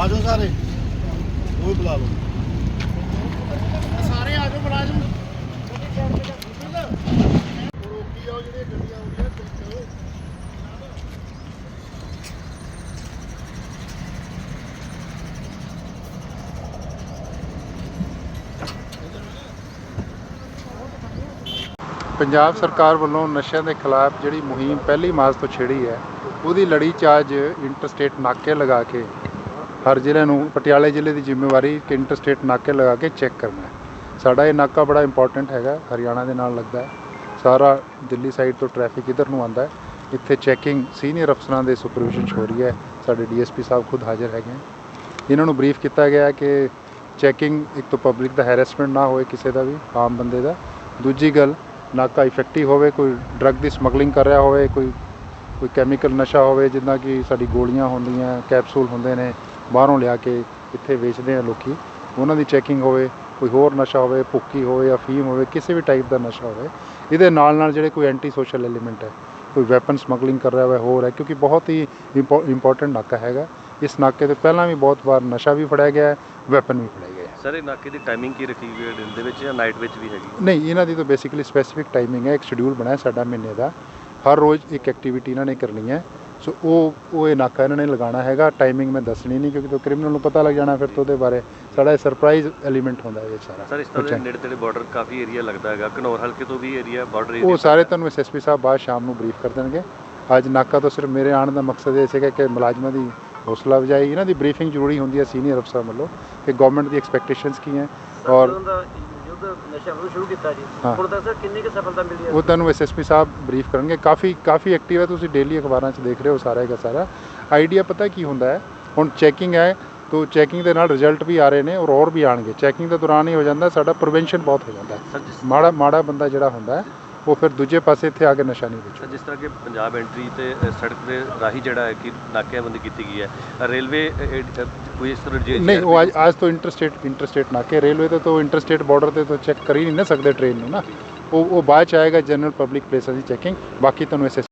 ਆ ਜਾਓ ਸਾਰੇ। ਉਹ ਵੀ ਬੁਲਾ ਲਓ। ਸਾਰੇ ਆ ਜਾਓ ਮੁਲਾਜ਼ਮ ਰੋਕੀ ਆਓ ਜਿਹੜੀਆਂ ਗੱਡੀਆਂ ਆਉਂਦੀਆਂ ਚਲੋ ਪੰਜਾਬ ਸਰਕਾਰ ਵੱਲੋਂ ਨਸ਼ਿਆਂ ਦੇ ਖਿਲਾਫ ਜਿਹੜੀ ਮੁਹਿੰਮ ਪਹਿਲੀ ਮਾਰਚ ਤੋਂ ਛੇੜੀ ਹੈ ਉਹਦੀ ਲੜੀ ਚ ਅੱਜ ਇੰਟਰਸਟੇਟ ਨਾਕੇ ਲਗਾ ਕੇ ਹਰ ਜ਼ਿਲ੍ਹੇ ਨੂੰ, ਪਟਿਆਲੇ ਜ਼ਿਲ੍ਹੇ ਦੀ ਜ਼ਿੰਮੇਵਾਰੀ ਕਿ ਇੰਟਰਸਟੇਟ ਨਾਕੇ ਲਗਾ ਕੇ ਚੈੱਕ ਕਰਨਾ ਹੈ। ਸਾਡਾ ਇਹ ਨਾਕਾ ਬੜਾ ਇੰਪੋਰਟੈਂਟ ਹੈਗਾ, ਹਰਿਆਣਾ ਦੇ ਨਾਲ ਲੱਗਦਾ ਹੈ। ਸਾਰਾ ਦਿੱਲੀ ਸਾਈਡ ਤੋਂ ਟ੍ਰੈਫਿਕ ਇਧਰ ਨੂੰ ਆਉਂਦਾ ਹੈ। ਇੱਥੇ ਚੈਕਿੰਗ ਸੀਨੀਅਰ ਅਫਸਰਾਂ ਦੇ ਸੁਪਰਵਿਜ਼ਨ 'ਚ ਹੋ ਰਹੀ ਹੈ। ਸਾਡੇ ਡੀਐਸਪੀ ਸਾਹਿਬ ਖੁਦ ਹਾਜ਼ਰ ਹੈਗੇ ਹੈ ਇਹਨਾਂ ਨੂੰ ਬਰੀਫ ਕੀਤਾ ਗਿਆ ਕਿ ਚੈਕਿੰਗ ਇੱਕ ਤਾਂ ਪਬਲਿਕ ਦਾ ਹੈਰੈਸਮੈਂਟ ਨਾ ਹੋਏ ਕਿਸੇ ਦਾ ਵੀ, ਆਮ ਬੰਦੇ ਦਾ। ਦੂਜੀ ਗੱਲ, ਨਾਕਾ ਇਫੈਕਟਿਵ ਹੋਵੇ, ਕੋਈ ਡਰੱਗ ਦੀ ਸਮਗਲਿੰਗ ਕਰ ਰਿਹਾ ਹੋਵੇ, ਕੋਈ ਕੋਈ ਕੈਮੀਕਲ ਨਸ਼ਾ ਹੋਵੇ, ਜਿੱਦਾਂ ਕਿ ਸਾਡੀ ਗੋਲੀਆਂ ਹੁੰਦੀਆਂ ਕੈਪਸੂਲ ਹੁੰਦੇ ਨੇ ਬਾਹਰੋਂ ਲਿਆ ਕੇ ਇੱਥੇ ਵੇਚਦੇ ਆ ਲੋਕੀ। ਉਹਨਾਂ ਦੀ ਚੈਕਿੰਗ ਹੋਵੇ ਕੋਈ ਹੋਰ ਨਸ਼ਾ ਹੋਵੇ ਭੁੱਕੀ ਹੋਵੇ ਜਾਂ ਫੀਮ ਹੋਵੇ ਕਿਸੇ ਵੀ ਟਾਈਪ ਦਾ ਨਸ਼ਾ ਹੋਵੇ ਇਹਦੇ ਨਾਲ ਨਾਲ ਜਿਹੜੇ ਕੋਈ ਐਂਟੀ ਸੋਸ਼ਲ ਐਲੀਮੈਂਟ ਹੈ ਕੋਈ ਵੈਪਨ ਸਮਗਲਿੰਗ ਕਰ ਰਿਹਾ ਹੋਵੇ ਹੋਰ ਹੈ ਕਿਉਂਕਿ ਬਹੁਤ ਹੀ ਇੰਪੋਰਟੈਂਟ ਨਾਕਾ ਹੈਗਾ। ਇਸ ਨਾਕੇ ਤੇ ਪਹਿਲਾਂ ਵੀ ਬਹੁਤ ਵਾਰ ਨਸ਼ਾ ਵੀ ਫੜਿਆ ਗਿਆ ਹੈ ਵੈਪਨ ਵੀ ਫੜਿਆ ਗਿਆ ਹੈ। ਸਰ ਇਹ ਨਾਕੇ ਦੀ ਟਾਈਮਿੰਗ ਕੀ ਰੱਖੀ ਹੋਈ ਹੈ ਦਿਨ ਦੇ ਵਿੱਚ ਜਾਂ ਨਾਈਟ ਵਿੱਚ ਵੀ ਹੈਗੀ? ਨਹੀਂ ਇਹਨਾਂ ਦੀ ਤਾਂ ਬੇਸਿਕਲੀ ਸਪੈਸੀਫਿਕ ਟਾਈਮਿੰਗ ਹੈ ਇੱਕ ਸ਼ਡਿਊਲ ਬਣਾਇਆ ਸਾਡਾ ਮਹੀਨੇ ਦਾ। ਹਰ ਰੋਜ਼ ਇੱਕ ਐਕਟੀਵਿਟੀ ਇਹਨਾਂ ਨੇ ਕਰਨੀ ਹੈ। ਸੋ ਉਹ ਉਹ ਇਹ ਨਾਕਾ ਇਹਨਾਂ ਨੇ ਲਗਾਉਣਾ ਹੈਗਾ। ਟਾਈਮਿੰਗ ਮੈਂ ਦੱਸਣੀ ਨਹੀਂ ਕਿਉਂਕਿ ਤਾਂ ਕ੍ਰਿਮੀਨਲ ਨੂੰ ਪਤਾ ਲੱਗ ਜਾਣਾ ਫਿਰ ਤੋਂ ਉਹਦੇ ਬਾਰੇ। ਸਾਡਾ ਇਹ ਸਰਪ੍ਰਾਈਜ਼ ਐਲੀਮੈਂਟ ਹੁੰਦਾ ਇਹ ਸਾਰਾ। ਸਰ ਇਸ ਤਰ੍ਹਾਂ ਨੇੜੇ ਤੇੜੇ ਬਾਰਡਰ ਕਾਫੀ ਏਰੀਆ ਲੱਗਦਾ ਹੈਗਾ। ਘਨੌਰ ਹਲਕੇ ਤੋਂ ਵੀ ਏਰੀਆ ਬਾਰਡਰ ਉਹ ਸਾਰੇ ਤੁਹਾਨੂੰ ਐਸਐਸਪੀ ਸਾਹਿਬ ਬਾਅਦ ਸ਼ਾਮ ਨੂੰ ਬਰੀਫ ਕਰ ਦੇਣਗੇ। ਅੱਜ ਨਾਕਾ ਤੋਂ ਸਿਰਫ ਮੇਰੇ ਆਉਣ ਦਾ ਮਕਸਦ ਇਹ ਸੀਗਾ ਕਿ ਮੁਲਾਜ਼ਮਾਂ ਦੀ ਹੌਸਲਾ ਅਫਜ਼ਾਈ। ਇਹਨਾਂ ਦੀ ਬਰੀਫਿੰਗ ਜ਼ਰੂਰੀ ਹੁੰਦੀ ਹੈ ਸੀਨੀਅਰ ਅਫਸਰਾਂ ਵੱਲੋਂ ਕਿ ਗਵਰਨਮੈਂਟ ਦੀ ਐਕਸਪੈਕਟੇਸ਼ਨਸ ਕੀ ਹੈ। ਔਰ ਨਸ਼ਾ ਵਿਰੁੱਧ ਸ਼ੁਰੂ ਕੀਤਾ ਜੀ। ਹਾਂ। ਹੁਣ ਤੱਕ ਸਰ ਕਿੰਨੀ ਕੁ ਸਫਲਤਾ ਮਿਲੀ ਹੈ? ਉਹ ਤੁਹਾਨੂੰ ਐਸਐਸਪੀ ਸਾਹਿਬ ਬਰੀਫ ਕਰਨਗੇ। ਕਾਫੀ ਕਾਫੀ ਐਕਟਿਵ ਹੈ। ਤੁਸੀਂ ਡੇਲੀ ਅਖਬਾਰਾਂ 'ਚ ਦੇਖ ਰਹੇ ਹੋ ਸਾਰਾ ਦਾ ਸਾਰਾ। ਆਈਡੀਆ ਪਤਾ ਕੀ ਹੁੰਦਾ ਹੈ? ਹੁਣ ਚੈਕਿੰਗ ਹੈ ਤੋ ਚੈਕਿੰਗ ਦੇ ਨਾਲ ਰਿਜ਼ਲਟ ਵੀ ਆ ਰਹੇ ਨੇ ਔਰ ਹੋਰ ਵੀ ਆਣਗੇ। ਚੈਕਿੰਗ ਦੇ ਦੌਰਾਨ ਹੀ ਹੋ ਜਾਂਦਾ ਸਾਡਾ ਪ੍ਰੀਵੈਂਸ਼ਨ ਬਹੁਤ ਹੋ ਜਾਂਦਾ ਹੈ। ਮਾੜਾ ਮਾੜਾ ਬੰਦਾ ਜਿਹੜਾ ਹੁੰਦਾ ਹੈ ਉਹ ਫਿਰ ਦੂਜੇ ਪਾਸੇ ਇੱਥੇ ਆ ਕੇ ਨਸ਼ਾ ਨਹੀਂ ਸਰ ਜਿਸ ਤਰ੍ਹਾਂ ਕਿ ਪੰਜਾਬ ਐਂਟਰੀ ਤੇ ਅ, ਸੜਕ ਦੇ ਰਾਹੀ ਜਿਹੜਾ ਹੈ ਕਿ ਨਾਕੇਬੰਦੀ ਕੀਤੀ ਗਈ ਹੈ ਰੇਲਵੇ ਅ, ਅ, ਕੋਈ ਇਸ ਤਰ੍ਹਾਂ ਜੇ ਨਹੀਂ ਉਹ ਅੱਜ ਅੱਜ ਤੋਂ ਇੰਟਰਸਟੇਟ ਇੰਟਰਸਟੇਟ ਨਾ ਕਿ ਰੇਲਵੇ ਤੇ ਤੋਂ ਇੰਟਰਸਟੇਟ ਬਾਰਡਰ ਤੇ ਤੋਂ ਚੈੱਕ ਕਰ ਹੀ ਨਹੀਂ ਨਾ ਸਕਦੇ ਟ੍ਰੇਨ ਨੂੰ ਨਾ। ਉਹ ਉਹ ਬਾਅਦ ਚ ਆਏਗਾ ਜਨਰਲ ਪਬਲਿਕ ਪਲੇਸਾਂ ਦੀ ਚੈਕਿੰਗ ਬਾਕੀ ਤੁਹਾਨੂੰ ਐਸ